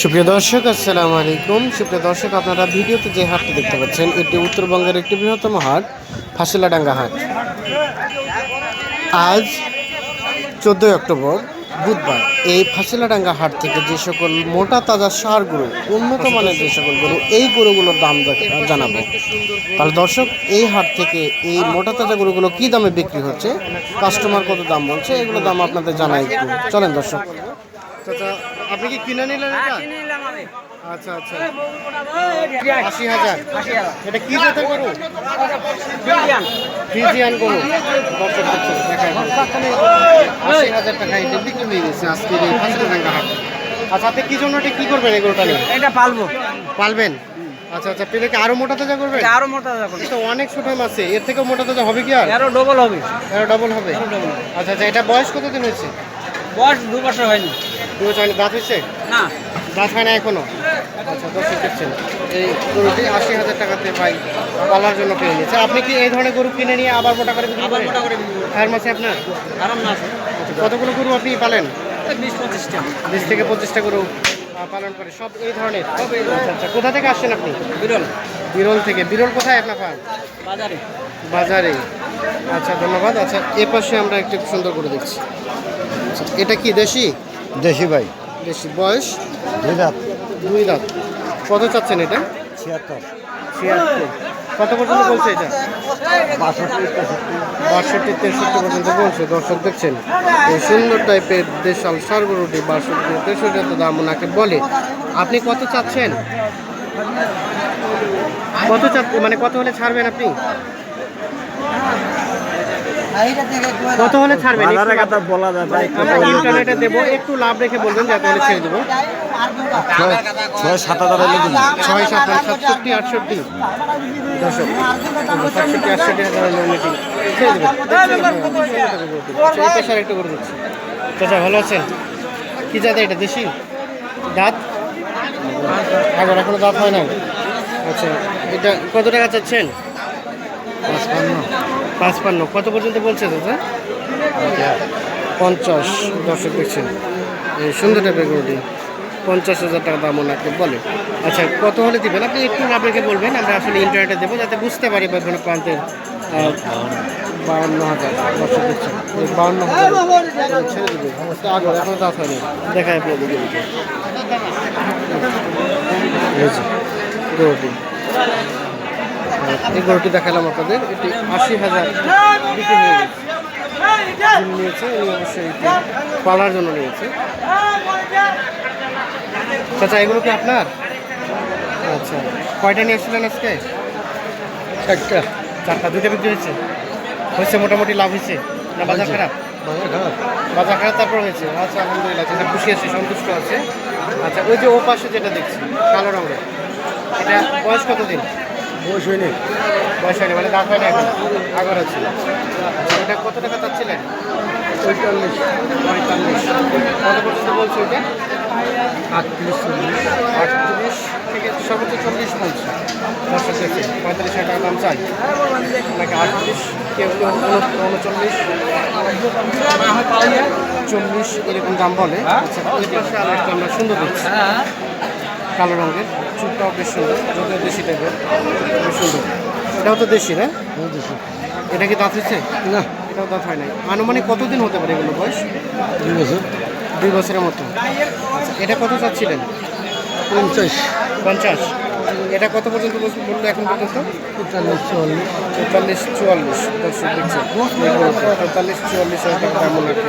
সুপ্রিয় দর্শক, আসসালামু আলাইকুম। সুপ্রিয় দর্শক, আপনারা ভিডিওতে যে হাটটি দেখতে পাচ্ছেন, এটি উত্তরবঙ্গের একটি বৃহত্তম হাট, ফাঁসিলাডাঙ্গা হাট। আজ চোদ্দোই অক্টোবর, বুধবার। এই ফাঁসিলাডাঙ্গা হাট থেকে যে সকল মোটা তাজা সার গরু, উন্নত মানের যে সকল গরু, এই গরুগুলোর দাম জানাব। তাহলে দর্শক, এই হাট থেকে এই মোটা তাজা গরুগুলো কী দামে বিক্রি হচ্ছে, কাস্টমার কত দাম বলছে এগুলো দাম আপনাদের জানাই একটু। চলেন দর্শক। চাচা আপনি কি কিনে নিলেন এটা? আচ্ছা আচ্ছা। আশি হাজার। এটা কি দেখছেন, দেখায় আশি হাজার টাকা এটা বিক্রি হয়ে গেছে হাট। আচ্ছা আপনি কি জন্য এটা কি করবেন এই গরুটা নিয়ে? এটা পালবো। পালবেন? আচ্ছা আচ্ছা। পেলে কি আরও মোটা তাজা করবেন? এটা আরও মোটা যাবে এটা অনেক ছোট আছে। এর থেকেও মোটা তাজা হবে কি আর? আরও ডবল হবে। আরও ডাবল হবে। আচ্ছা আচ্ছা। এটা বয়স কতদিন হয়েছে? বয়স দু বছর হয়নি। দু বছর দাঁত হয়েছে? না। দাঁত হয় না এখনও? আচ্ছা দর্শক দেখছেন এই গরুটি আশি হাজার টাকাতে পালার জন্য আপনি কি এই ধরনের গরু কিনে নিয়ে আবার মোটা করে বিক্রি করেন? আর মাসে আপনার? আরাম না আছে। আচ্ছা, কতগুলো গরু আপনি পালেন? বিশ পঁচিশটা। বিশ থেকে পঁচিশটা গরু পালন করে। সব এই ধরনের? আচ্ছা আচ্ছা কোথা থেকে আসছেন আপনি? বিরল। বিরল থেকে। বিরল কোথায় আপনার ফার্ম? বাজারে। বাজারে। আচ্ছা ধন্যবাদ। আচ্ছা এ পাশে আমরা একটু সুন্দর করে দেখছি। আচ্ছা এটা কি দেশি? দেশি ভাই। দেশি বয়স? দুই দাঁত। দুই দাঁত। কত চাচ্ছেন এটা? ছিয়াত্তর। ছিয়াত্তর। কত পর্যন্ত বলছে এটা? বাষট্টি তেষট্টি। বাষট্টি তেষট্টি পর্যন্ত বলছে। দর্শক দেখছেন এই সুন্দর টাইপের দেশাল সার গরুটি বাষট্টি তেষট্টি এত দাম ওনাকে বলে। আপনি কত চাচ্ছেন? কত চাপ মানে কত হলে ছাড়বেন আপনি? কত হলে ছাড়বেন কথা বলা যায় ভাই ইন্টারনেটে দেবো একটু লাভ রেখে বলবেন যাতে হলে ছেড়ে দেবো। ছয় সাত হাজার হলে দিন। ছয় সাত সাতষট্টি আটষট্টি। সাতষট্টি আটষট্টি হাজার হলে উন্নতি ছেড়ে দেবেন একটু করে দিচ্ছি। চাচা ভালো আছেন? কি জাত এটা দেশি? দাঁত? আগর এখনও দাঁত হয় নাই? আচ্ছা এটা কত টাকা চাচ্ছেন? পান্ন কত পর্যন্ত বলছে দাদা? পঞ্চাশ দর্শক দেখছেন। এই সুন্দর টাইপের গরুটি পঞ্চাশ হাজার টাকা দাম ওনাকে বলে আচ্ছা কত হলে দেবেন? আপনি একটু আপনাকে বলবেন আমরা আসলে ইন্টারনেটে দেবো যাতে বুঝতে পারি বা কোনো প্রান্তের বাউন্ন হাজার দর্শক দেখছেন। বাউন্ন হাজার ছেড়ে দেবে অবস্থা আগে এখন দাঁত হয়নি। দেখায় আপনাদের গরুটি গরুটি এই গরুটি দেখালাম আপনাদের। এটি আশি হাজার বিক্রি হয়ে গেছে। নিয়েছে অবশ্যই এটি পালার জন্য নিয়েছে। চাচা এগুলো কি আপনার? আচ্ছা কয়টা নিয়ে এসেছিলেন আজকে? একটা চারটা দুইটা বিক্রি হয়েছে? হয়েছে মোটামুটি লাভ হয়েছে? না বাজার খারাপ? বাজার খারাপ। তারপর হয়েছে। আচ্ছা আলহামদুলিল্লাহ যেটা খুশি আছে সন্তুষ্ট আছে। আচ্ছা ওই যে ও পাশে যেটা দেখছি কালো রঙের এটা বয়স কতদিন? বয়স হয়নি বয়স হয়নি মানে দাঁত হয়নি এখন? আগর আছে এটা কত টাকা চাচ্ছিলেন? পঁয়তাল্লিশ। পঁয়তাল্লিশ। কত পর্যন্ত বলছে ওইটা আটত্রিশ চল্লিশ। আটত্রিশ থেকে সর্বোচ্চ চল্লিশ বলছে। দর্শক দেখছে পঁয়তাল্লিশ টাকা দাম চাই। নাকি আটত্রিশ? কেউ কেউ উন- উনচল্লিশ? চল্লিশ এরকম দাম বলে। আচ্ছা আমরা সুন্দর দেখছি কালো রঙের। চুপটাও বেশ সুন্দর যদিও দেশি টাইপের বেশ সুন্দর। এটাও তো দেশি না? দেশি। এটা কি দাঁত হচ্ছে না। এটাও দাঁত হয় নাই। আনুমানিক কতদিন হতে পারে এগুলো বয়স? দুই বছর। দুই বছরের মতো। আচ্ছা এটা কত চাচ্ছিলেন? পঞ্চাশ। পঞ্চাশ। এটা কত পর্যন্ত বলল এখন পর্যন্ত? পঁয়তাল্লিশ চুয়াল্লিশ। তেতাল্লিশ চুয়াল্লিশ। দর্শক দেখছেন। তেতাল্লিশ চুয়াল্লিশ হাজার টাকা দাম ওনাকে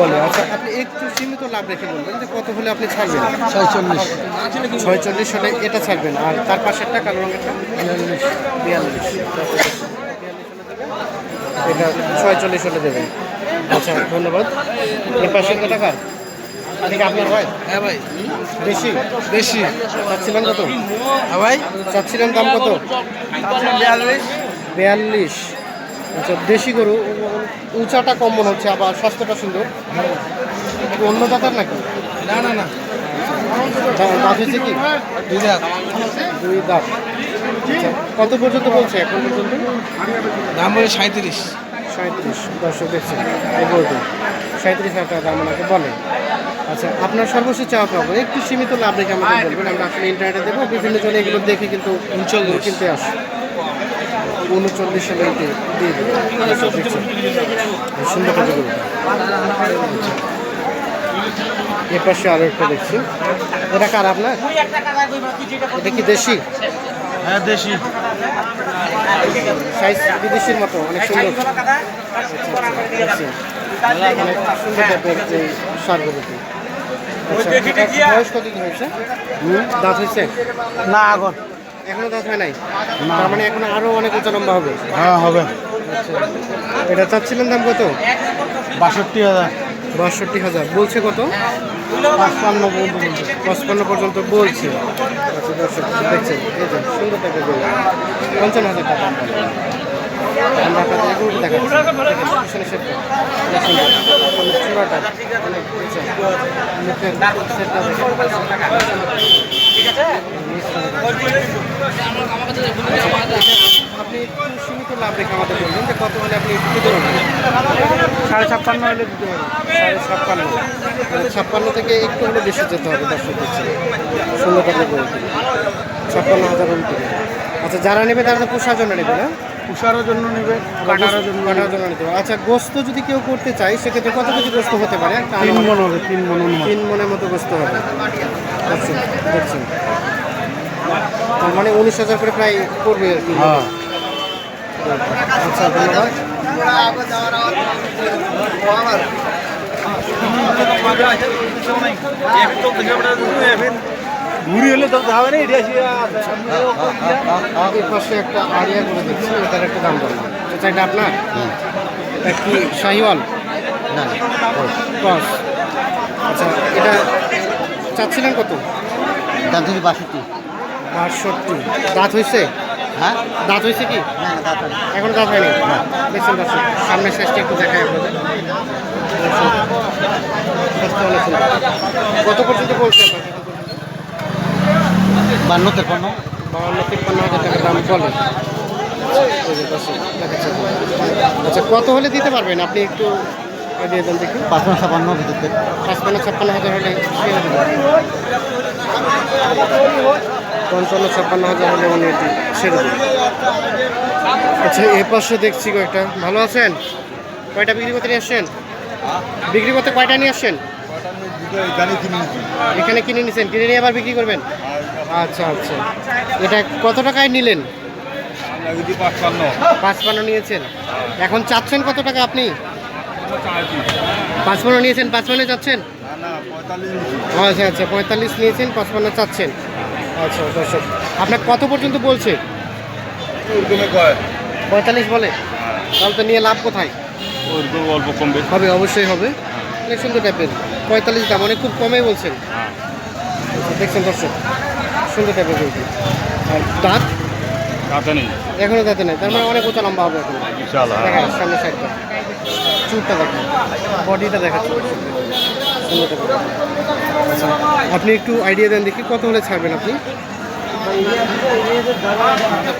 বলে। আচ্ছা আপনি একটু সীমিত লাভ রেখে বলবেন যে কত হলে আপনি ছাড়বেন? ছয়চল্লিশ। ছয়চল্লিশ হলে এটা ছাড়বেন। আর তার পাশেরটা কালো রঙেরটা? বিয়াল্লিশ। বিয়াল্লিশ। এটা ছয়চল্লিশ হলে দেবেন। আচ্ছা ধন্যবাদ। এর পাশে কত টাকা এটা আপনার ভাই? হ্যাঁ ভাই। চাচ্ছিলেন কত? হ্যাঁ ভাই। চাচ্ছিলেন দাম কত? বিয়াল্লিশ। বিয়াল্লিশ। আচ্ছা দেশি গরু উঁচাটা কম মনে হচ্ছে আবার স্বাস্থ্যটা সুন্দর। অন্য জাতের নাকি? না না না। দাঁত হয়েছে কি? দুই দাঁত। দুই দাঁত। আচ্ছা কত পর্যন্ত বলছে এখন পর্যন্ত? দাম বলে সাঁত্রিশ সাঁত্রিশ দর্শক এই গরুটি। সাঁত্রিশ হাজার টাকা দাম ওনাকে বলে। আচ্ছা আপনার সর্বশেষ চাওয়া পাবো। একটু সীমিত লাভ রেখে আমাদের বলবেন আমরা আসলে ইন্টারনেটে দেবো বিভিন্ন জনে এগুলো দেখে কিন্তু উনচল্লিশ। কিনতে আসে উনচল্লিশ সালে দিয়ে দেবো। আচ্ছা। সুন্দর করে দেবো। এ পাশে আরও একটা দেখছি। এটা কার আপনার? এটা কি দেশি? হ্যাঁ দেশি। সাইজ বিদেশির মতো অনেক সুন্দর। দেখছেন। সুন্দর টাইপের এই সারগুলোতে আচ্ছা, এটার বয়স কতদিন হয়েছে? দাঁত হয়েছে? না এখন। এখনও দাঁত হয় নাই? তার মানে এখনও আরও অনেক উঁচা লম্বা হবে? হ্যাঁ হবে। এটা চাচ্ছিলেন দাম কত? বাষট্টি হাজার। বাষট্টি হাজার। বলছে কত? পাঁচপান্ন পর্যন্ত পঁচপান্ন পর্যন্ত বলছে। আচ্ছা দর্শক দেখছেন। এই যে সুন্দর টাকা পঞ্চান্ন হাজার টাকা। কত আপনি সাড়ে ছাপ্পান্ন হলে দিতে সাড়ে ছাপ্পান্ন থেকে একটু হলে বেশি যেতে হবে দর্শক দিচ্ছে ষোলো টাকা বলতে ছাপ্পান্ন হাজার আচ্ছা যারা নেবে তারা তো পোষার জন্য নেবে না? উষারও জন্য নেবে কাটারও জন্য কাটার জন্য নিতে আচ্ছা গোস্ত যদি কেউ করতে চায় সেক্ষেত্রে কত কেজি গোস্ত হতে পারে? একটা তিন মন হবে তিন মন তিন মনের মতো গোস্ত হবে। দেখছেন দেখছেন। তার মানে উনিশ হাজার করে প্রায় করবে আর কি। হ্যাঁ। আচ্ছা ধন্যবাদ। ঘুরি হলে তো হবে না এটা এই পাশে একটা আড়িয়া করে দিচ্ছি এটার একটা দাম বললাম। এটা আপনার? এটা কি শাহিওয়াল? না ক্রস। আচ্ছা এটা চাচ্ছিলেন কত? দাম তুমি বাষট্টি। বাষট্টি। দাঁত হয়েছে? হ্যাঁ? দাঁত হয়েছে কি? না না দাঁত এখন দাঁত হয়নি? দেখছেন দর্শক সামনের শেষটা একটু দেখাই আপনাদের। কত পর্যন্ত বলছে আপনাকে? বান্ন তেপান্ন বাউন্ন তিপ্পান্ন হাজার টাকা দাম বলে। আচ্ছা কত হলে দিতে পারবেন? আপনি একটু আইডিয়া দেন দেখি। পাঁচপান্ন ছাপান্ন ভিতর পাঁচপান্ন ছাপ্পান্ন হাজার হলে পঞ্চান্ন ছাপ্পান্ন হাজার হলে উনি এটি ছেড়ে দেবেন আচ্ছা এ পাশে দেখছি কয়েকটা। ভালো আছেন? কয়টা বিক্রি করতে নিয়ে আসছেন? বিক্রি করতে কয়টা নিয়ে আসছেন? এখানে কিনে নিছেন কিনে নিয়ে আবার বিক্রি করবেন? আচ্ছা আচ্ছা। এটা কত টাকায় নিলেন? পাঁচপান্ন। নিয়েছেন। এখন চাচ্ছেন কত টাকা আপনি? পাঁচপান্ন নিয়েছেন পাঁচপান্ন চাচ্ছেন? আচ্ছা আচ্ছা পঁয়তাল্লিশ নিয়েছেন পাঁচপান্ন চাচ্ছেন। আচ্ছা দর্শক আপনার কত পর্যন্ত বলছে? পঁয়তাল্লিশ বলে। তাহলে তো নিয়ে লাভ কোথায়? অল্প কমবে হবে অবশ্যই হবে। অনেক সুন্দর টাইপের পঁয়তাল্লিশ দাম অনেক খুব কমে বলছেন। আচ্ছা, দেখছেন দর্শক। সুন্দর টাইপের বলছি আর দাঁত? কাটা নেই। এখনও দাঁতে নেই। তার মানে অনেক উঁচা লম্বা হবে এখন। দেখা সামনে সাইডটা। চুটটা দেখা বডিটা দেখাচ্ছে। সুন্দর আচ্ছা আপনি একটু আইডিয়া দেন দেখি কত হলে ছাড়বেন আপনি?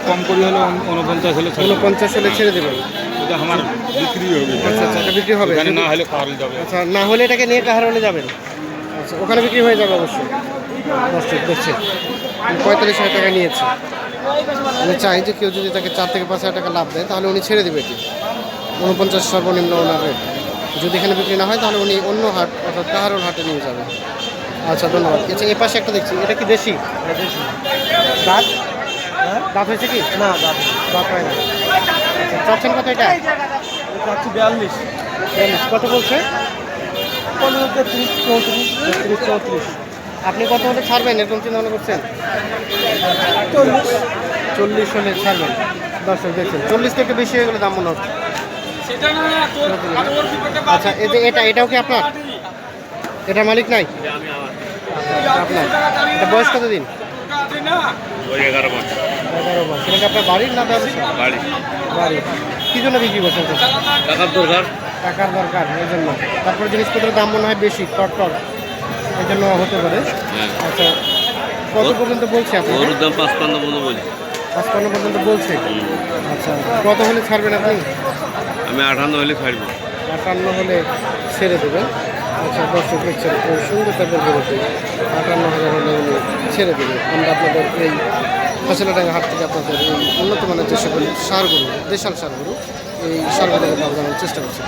কম করি হলে উনপঞ্চাশ হলে উনপঞ্চাশ হলে ছেড়ে দেবেন। এটা আমার বিক্রি হবে আচ্ছা আচ্ছা এটা বিক্রি হবে। না হলে যাবে। আচ্ছা না হলে এটাকে নিয়ে কাহার হলে যাবেন? আচ্ছা ওখানে বিক্রি হয়ে যাবে অবশ্যই। দশ দেখছে পঁয়তাল্লিশ হাজার টাকা নিয়েছে। আমি চাই যে কেউ যদি তাকে চার থেকে পাঁচ হাজার টাকা লাভ দেয় তাহলে উনি ছেড়ে দেবে এটি। উনপঞ্চাশ সর্বনিম্ন ওনার রেট যদি এখানে বিক্রি না হয় তাহলে উনি অন্য হাট অর্থাৎ কাহারোর হাটে নিয়ে যাবে। আচ্ছা ধন্যবাদ। আচ্ছা এ পাশে একটা দেখছি। এটা কি দেশি? দাঁত? দাঁত হয়েছে কি? না দাঁত দাঁত হয় না। আচ্ছা চাচ্ছেন কত এটা? বিয়াল্লিশ। বিয়াল্লিশ। কত বলছে? পনেরো তেত্রিশ চৌত্রিশ তেত্রিশ চৌত্রিশ। আপনি কত হলে ছাড়বেন এরকম চিন্তা মনে করছেন? চল্লিশ। চল্লিশ হলে ছাড়বেন। দর্শক দেখছেন চল্লিশ থেকে বেশি হয়ে গেলে দাম মনে হচ্ছে। আচ্ছা এই যে এটা এটাও কি আপনার? এটা মালিক নাই? আপনার। এটা বয়স কত দিন এগারো সেটা কি আপনার বাড়ির না ব্যবসা বাড়ি? বাড়ি। কী জন্য বিক্রি করছেন? টাকার দরকার। টাকার দরকার এই জন্য। তারপরে জিনিসপত্রের দাম মনে হয় বেশি টট টট এই জন্য হতে পারে। আচ্ছা কত পর্যন্ত বলছে আপনি গরুর দাম পাঁচপান্ন পর্যন্ত বলি পাঁচপান্ন পর্যন্ত বলছে? আচ্ছা কত হলে ছাড়বেন আপনি? আমি আঠান্ন হলে ছাড়বো। আটান্ন হলে ছেড়ে দেবেন। আচ্ছা দর্শক দেখছেন খুব সুন্দর টাইপের গরুটি আটান্ন হাজার হলে উনি ছেড়ে দেবে আমরা আপনাদের এই ফসলাডাঙ্গা হাট থেকে আপনাদের এই উন্নত মানের যে সকল সার গরু দেশাল সার গরু এই সার গরুর দাম জানার চেষ্টা করছি।